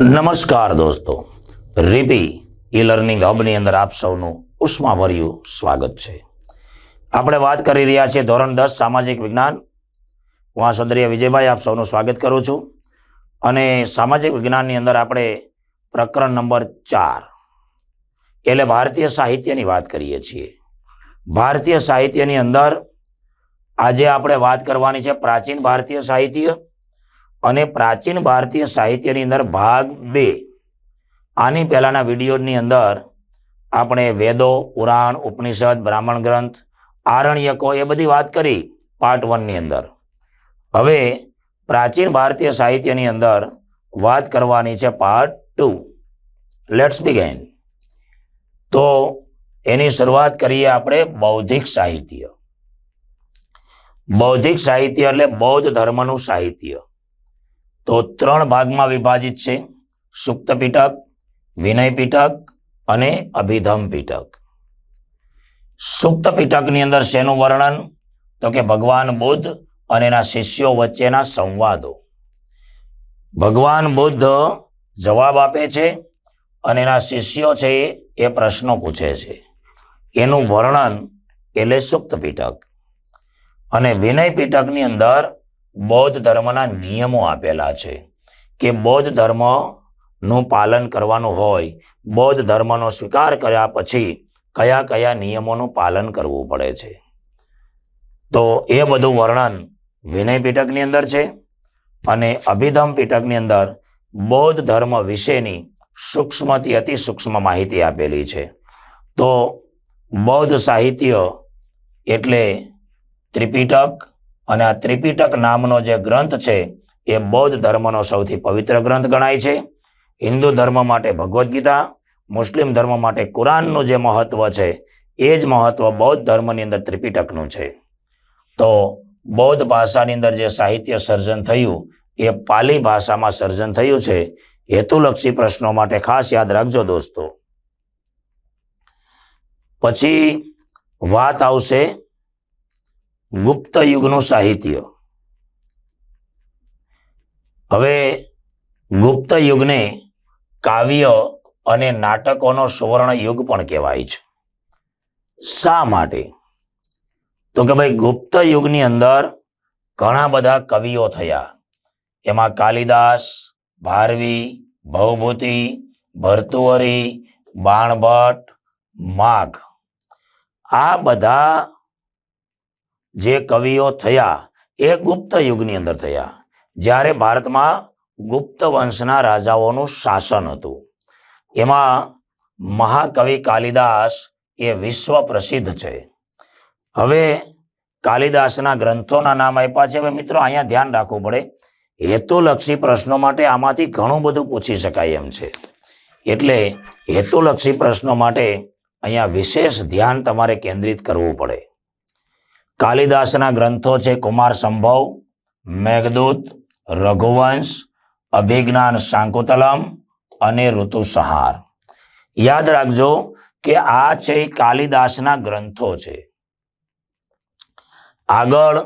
નમસ્કાર દોસ્તો. રીપી e learning હબની અંદર આપ સૌનું ઉષ્માભર્યું સ્વાગત છે. આપણે વાત કરી રહ્યા છીએ ધોરણ દસ સામાજિક વિજ્ઞાન. હું આ સુંદરીય વિજયભાઈ આપ સૌનું સ્વાગત કરું છું. અને સામાજિક વિજ્ઞાનની અંદર આપણે પ્રકરણ નંબર ચાર. એટલે ભારતીય સાહિત્યની વાત કરીએ છીએ. ભારતીય સાહિત્યની અંદર આજે આપણે વાત કરવાની છે પ્રાચીન ભારતીય સાહિત્ય. અને પ્રાચીન ભારતીય સાહિત્યની અંદર ભાગ બે. આની પહેલાના વિડીયોની અંદર આપણે વેદો, પુરાણ, ઉપનિષદ, બ્રાહ્મણ ગ્રંથ, આરણ્યકો એ બધી વાત કરી પાર્ટ વનની અંદર. હવે પ્રાચીન ભારતીય સાહિત્યની અંદર વાત કરવાની છે પાર્ટ ટુ લેટ્સ બિગેન તો એની શરૂઆત કરીએ આપણે બૌદ્ધિક સાહિત્ય. બૌદ્ધિક સાહિત્ય એટલે બૌદ્ધ ધર્મનું સાહિત્ય. તો ત્રણ ભાગમાં વિભાજિત છે. સુક્ત પીટક વિનય પીટક અને અભિધમ પીટક સુક્ત પીટકની અંદર શેનું વર્ણન? તો કે ભગવાન બુદ્ધ અને એના શિષ્યો વચ્ચેના સંવાદો. ભગવાન બુદ્ધ જવાબ આપે છે અને એના શિષ્યો છે એ પ્રશ્નો પૂછે છે. એનું વર્ણન એટલે સુક્ત પીટક અને વિનય પીટકની અંદર બૌદ્ધ ધર્મના નિયમો આપેલા છે કે બૌદ્ધ ધર્મનું પાલન કરવાનું હોય, બૌદ્ધ ધર્મનો સ્વીકાર કર્યા પછી કયા કયા નિયમોનું પાલન કરવું પડે છે? તો એ બધું વર્ણન વિનય પીટકની અંદર છે અને અભિધમ પીટકની અંદર બૌદ્ધ ધર્મ વિશેની સૂક્ષ્મથી અતિ સૂક્ષ્મ માહિતી આપેલી છે. તો બૌદ્ધ સાહિત્ય એટલે ત્રિપીટક અને આ ત્રિપિટક નામનો જે ગ્રંથ છે, એ બૌદ્ધ ધર્મનો સૌથી પવિત્ર ગ્રંથ ગણાય છે. હિન્દુ ધર્મ માટે ભગવદ્ ગીતા, મુસ્લિમ ધર્મ માટે કુરાનનું જે મહત્વ છે, એ જ મહત્વ બૌદ્ધ ધર્મની અંદર ત્રિપિટકનું છે. તો બૌદ્ધ ભાષાની અંદર જે સાહિત્ય સર્જન થયું, એ પાલી ભાષામાં સર્જન થયું છે. હેતુલક્ષી પ્રશ્નો માટે ખાસ યાદ રાખજો દોસ્તો. પછી વાત આવશે ગુપ્ત યુગનું સાહિત્ય. હવે ગુપ્ત યુગને કાવ્ય અને નાટકોનો સુવર્ણ યુગ પણ કહેવાય છે. શા માટે? તો કે ભાઈ ગુપ્ત યુગની અંદર ઘણા બધા કવિઓ થયા. એમાં કાલિદાસ, ભારવી ભવભૂતિ ભર્તુહરી, બાણભટ્ટ, માઘ. આ બધા જે કવિઓ થયા એ ગુપ્ત યુગની અંદર થયા. જ્યારે ભારતમાં ગુપ્ત વંશના રાજાઓનું શાસન હતું. એમાં મહાકવિ કાલિદાસ એ વિશ્વ પ્રસિદ્ધ છે. હવે કાલિદાસના ગ્રંથોના નામ આપ્યા છે. હવે મિત્રો અહીંયા ધ્યાન રાખવું પડે. હેતુલક્ષી પ્રશ્નો માટે આમાંથી ઘણું બધું પૂછી શકાય એમ છે. એટલે હેતુલક્ષી પ્રશ્નો માટે અહીંયા વિશેષ ધ્યાન તમારે કેન્દ્રિત કરવું પડે. કાલિદાસના ગ્રંથો છે કુમાર સંભવ, મેઘદૂત, રઘુવંશ, અભિજ્ઞાન શાંકુતલમ અને ઋતુસંહાર. યાદ રાખજો કે આ છે કાલિદાસના ગ્રંથો છે. આગળ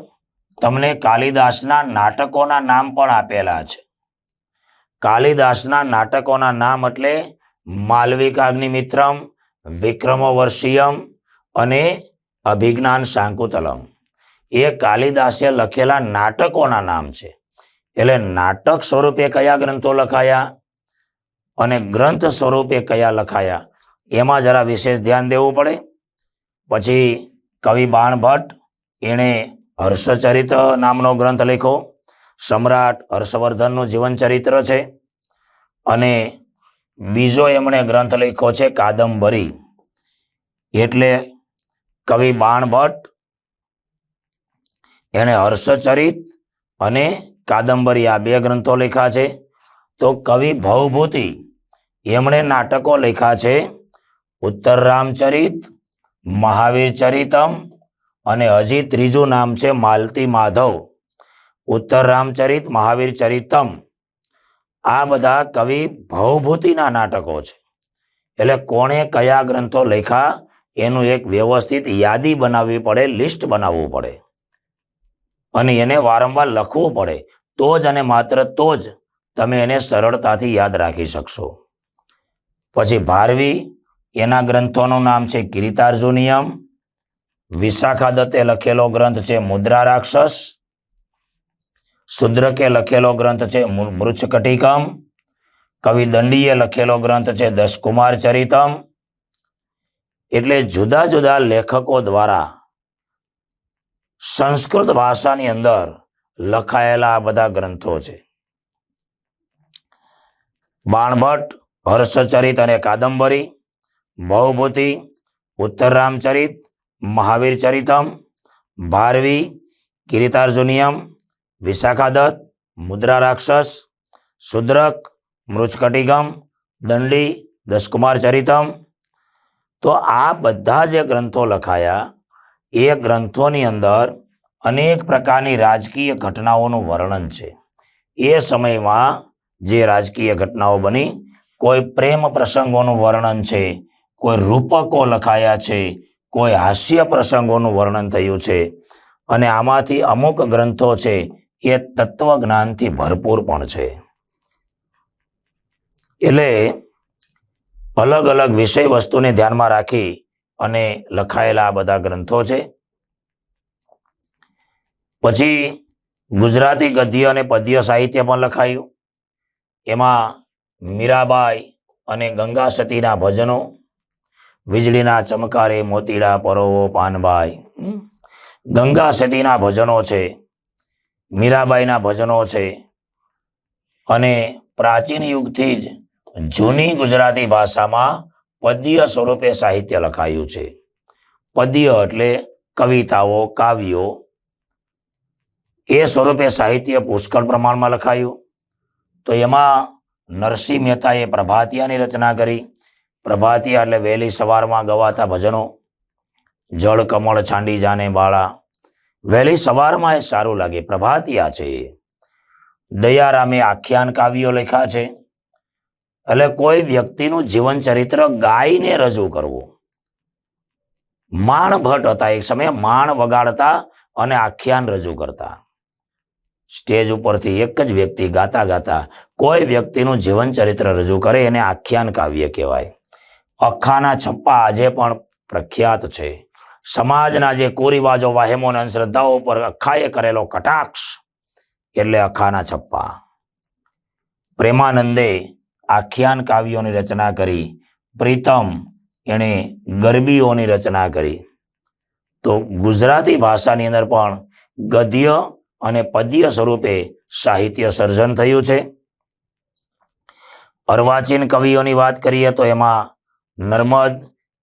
તમને કાલિદાસના નાટકોના નામ પણ આપેલા છે. કાલિદાસના નાટકોના નામ એટલે માલવિકાગ્નિમિત્રમ, વિક્રમવર્ષિયમ અને અભિજ્ઞાન શાંકુતલમ. એ કાલિદાસે લખેલા નાટકોના નામ છે. એટલે નાટક સ્વરૂપે કયા ગ્રંથો લખાયા અને ગ્રંથ સ્વરૂપે કયા લખાયા, એમાં જરા વિશેષ ધ્યાન દેવું પડે. પછી કવિ બાણભટ્ટ, એણે હર્ષચરિત્ર નામનો ગ્રંથ લખ્યો. સમ્રાટ હર્ષવર્ધનનું જીવન ચરિત્ર છે. અને બીજો એમણે ગ્રંથ લખ્યો છે કાદંબરી. એટલે કવિ બાણભટ્ટ એણે હર્ષચરિત અને કાદંબરી આ બે ગ્રંથો લખ્યા છે. તો કવિ ભવભૂતિ, એમણે નાટકો લખ્યા છે. ઉત્તર રામચરિત, મહાવીર ચરિતમ અને હજી ત્રીજું નામ છે માલતી માધવ. ઉત્તર રામચરિત, મહાવીર ચરિતમ. આ બધા કવિ ભવભૂતિના નાટકો છે. એટલે કોણે કયા ગ્રંથો લખ્યા? એનું એક વ્યવસ્થિત યાદી બનાવવી પડે, લિસ્ટ બનાવવું પડે. અને એને વારંવાર લખવું પડે. તો જ અને માત્ર તો જ તમે એને સરળતાથી યાદ રાખી શકશો. પછી ભારવી, એના ગ્રંથોનું નામ છે કિરીતાર્જુનિયમ વિશાખા દત્તે લખેલો ગ્રંથ છે મુદ્રા રાક્ષસ શુદ્રકે લખેલો ગ્રંથ છે મૃચ્છકટિકમ. કવિ દંડીએ લખેલો ગ્રંથ છે દશકુમાર ચરિતમ એટલે જુદા જુદા લેખકો દ્વારા સંસ્કૃત ભાષાની અંદર લખાયેલા આ બધા ગ્રંથો છે. બાણભટ્ટ, હર્ષચરિત અને કાદંબરી ભવભૂતિ ઉત્તર રામચરિત મહાવીર ચરિતમ ભારવી કિરીતાર્જુનિયમ વિશાખાદત્ત મુદ્રા રાક્ષસ શુદ્રક મૃચકટિગમ દંડી દશકુમાર ચરિતમ તો આ બધા જે ગ્રંથો લખાયા, એ ગ્રંથોની અંદર અનેક પ્રકારની રાજકીય ઘટનાઓનું વર્ણન છે. એ સમયમાં જે રાજકીય ઘટનાઓ બની, કોઈ પ્રેમ પ્રસંગોનું વર્ણન છે, કોઈ રૂપકો લખાયા છે, કોઈ હાસ્ય પ્રસંગોનું વર્ણન થયું છે. અને આમાંથી અમુક ગ્રંથો છે, એ તત્વજ્ઞાનથી ભરપૂર પણ છે. એટલે અલગ અલગ વિષય વસ્તુને ધ્યાનમાં રાખી અને લખાયેલા આ બધા ગ્રંથો છે. પછી ગુજરાતી ગદ્ય અને પદ્ય સાહિત્ય પણ લખાયું. એમાં મીરાબાઈ અને ગંગા સતીના ભજનો, વીજળીના ચમકારે મોતીડા પરોવો પાનબાઈ. ગંગા સતીના ભજનો છે, મીરાબાઈના ભજનો છે અને પ્રાચીન યુગથી જ જૂની ગુજરાતી ભાષામાં પદ્ય સ્વરૂપે સાહિત્ય લખાયું છે. પદ્ય એટલે કવિતાઓ, કાવ્યો. એ સ્વરૂપે સાહિત્ય પુષ્કળ પ્રમાણમાં લખાયું. તો એમાં નરસિંહ મહેતાએ પ્રભાતિયાની રચના કરી. પ્રભાતિયા એટલે વહેલી સવારમાં ગવાતા ભજનો. જળ, કમળ, છાંડી, જાને બાળા વહેલી સવારમાં એ સારું લાગે. પ્રભાતિયા છે. દયારામે આખ્યાન કાવ્યો લખ્યા છે. એટલે કોઈ વ્યક્તિનું જીવન ચરિત્ર ગાઈને રજૂ કરવું. માણ ભટ્ટ હતા એક સમયે, માણ વગાડતા અને આખ્યાન રજૂ કરતા. સ્ટેજ ઉપરથી એક જ વ્યક્તિ ગાતા ગાતા કોઈ વ્યક્તિનું જીવન ચરિત્ર રજૂ કરે એને આખ્યાન કાવ્ય કહેવાય. અખાના છપ્પા આજે પણ પ્રખ્યાત છે. સમાજના જે કુરિવાજો વાહેમો અને અંધશ્રદ્ધાઓ પર અખાએ કરેલો કટાક્ષ એટલે અખાના છપ્પા. પ્રેમાનંદે આખ્યાન કાવ્યોની રચના કરી. પ્રીતમ એણે ગરબીઓની રચના કરી. તો ગુજરાતી ભાષાની અંદર પણ ગદ્ય અને પદ્ય સ્વરૂપે સાહિત્ય સર્જન થયું છે. અર્વાચીન કવિઓની વાત કરીએ તો એમાં નર્મદ,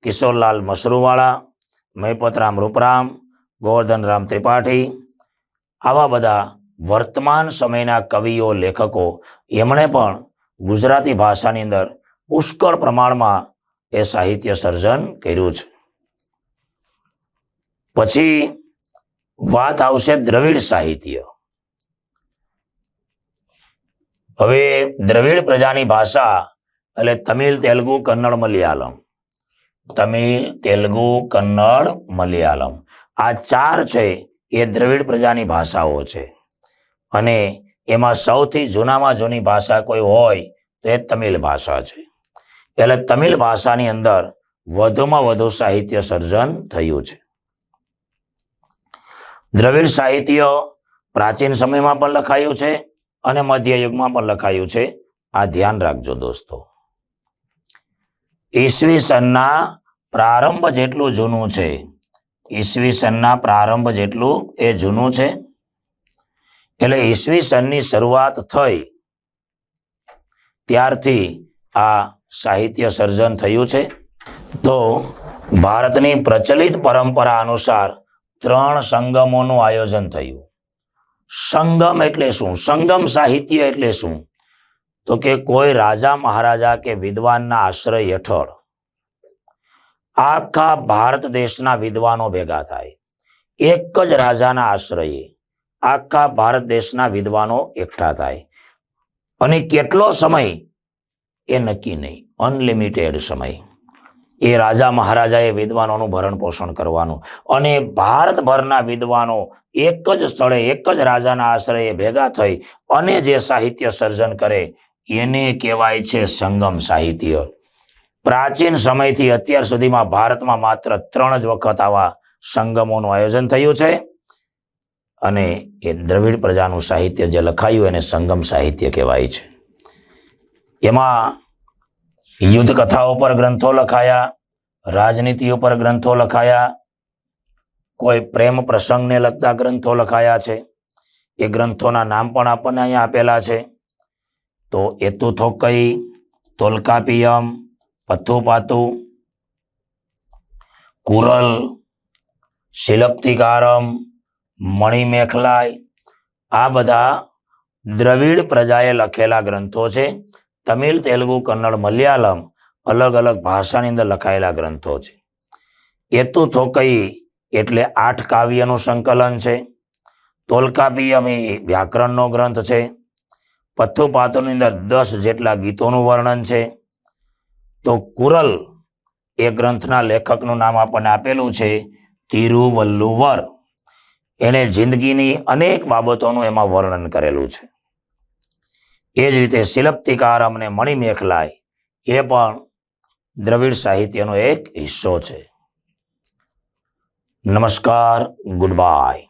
કિશોરલાલ મશરૂવાળા મૈપતરામ રૂપરામ ગોવર્ધનરામ ત્રિપાઠી આવા બધા વર્તમાન સમયના કવિઓ, લેખકો એમણે પણ ગુજરાતી ભાષાની અંદર પુષ્કળ પ્રમાણમાં એ સાહિત્ય સર્જન કર્યું છે. પછી વાત આવશે દ્રવિડ સાહિત્ય. હવે દ્રવિડ પ્રજાની ભાષા એટલે તમિલ, તેલુગુ, કન્નડ, મલયાલમ. તમિલ, તેલુગુ, કન્નડ, મલયાલમ. આ ચાર છે એ દ્રવિડ પ્રજાની ભાષાઓ છે. અને એમાં સૌથી જૂનામાં જૂની ભાષા કોઈ હોય તો એ તમિલ ભાષા છે. એટલે તમિલ ભાષાની અંદર વધુમાં વધુ સાહિત્ય સર્જન થયું છે. દ્રવિડ સાહિત્ય પ્રાચીન સમયમાં પણ લખાયું છે અને મધ્ય યુગમાં પણ લખાયું છે. આ ધ્યાન રાખજો દોસ્તો. ઈસવી સનના પ્રારંભ જેટલું જૂનું છે ઈસવીસનના પ્રારંભ જેટલું એ જૂનું છે. એટલે ઈસવીસનની શરૂઆત થઈ. ત્યારથી આ સાહિત્ય સર્જન થયું છે. તો ભારતની પ્રચલિત પરંપરા અનુસાર ત્રણ સંગમોનું આયોજન થયું. સંગમ એટલે શું? સંગમ સાહિત્ય એટલે શું? તો કે કોઈ રાજા મહારાજા કે વિદ્વાનના આશ્રય હેઠળ આખા ભારત દેશના વિદ્વાનો ભેગા થાય. એક જ રાજાના આશ્રયે આખા ભારત દેશના વિદ્વાનો એકઠા થાય. અને કેટલો સમય? એ નક્કી નહીં. અનલિમિટેડ સમય. એ રાજા મહારાજાએ વિદ્વાનોનું ભરણ પોષણ કરવાનું. અને ભારતભરના વિદ્વાનો એક જ સ્થળે, એક જ રાજાના આશ્રયે ભેગા થઈ અને જે સાહિત્ય સર્જન કરે, એને કહેવાય છે સંગમ સાહિત્ય. પ્રાચીન સમયથી અત્યાર સુધીમાં ભારતમાં માત્ર ત્રણ જ વખત આવા સંગમોનું આયોજન થયું છે. અને એ દ્રવિડ પ્રજાનું સાહિત્ય જે લખાયું એને સંગમ સાહિત્ય કહેવાય છે. એમાં યુદ્ધ કથાઓ પર ગ્રંથો લખાયા રાજનીતિ ઉપર ગ્રંથો લખાયા, કોઈ પ્રેમ પ્રસંગને લગતા ગ્રંથો લખાયા છે. એ ગ્રંથોના નામ પણ આપણને અહીંયા આપેલા છે. તો એતુથોકઈ તોલકાપિયમ પથ્થુપાતુ કુરલ, શિલપ્તિકારમ મણિમેખલાય આ બધા દ્રવિડ પ્રજાએ લખેલા ગ્રંથો છે. તમિલ, તેલુગુ, કન્નડ, મલયાલમ અલગ અલગ ભાષાની અંદર લખાયેલા ગ્રંથો છે. એતુ થોકઈ એટલે આઠ કાવ્યનું સંકલન છે. તોલકાપિયમ એ વ્યાકરણનો ગ્રંથ છે. પથ્થુપાતુની અંદર દસ જેટલા ગીતોનું વર્ણન છે. તો કુરલ એ ગ્રંથના લેખકનું નામ આપણને આપેલું છે. તિરુવલ્લુવર. એણે જિંદગીની અનેક બાબતોનું એમાં વર્ણન કરેલું છે. એ જ રીતે શિલપ્તિકાર અને મણિમેખલાય એ પણ દ્રવિડ સાહિત્યનો એક હિસ્સો છે. નમસ્કાર, ગુડ બાય.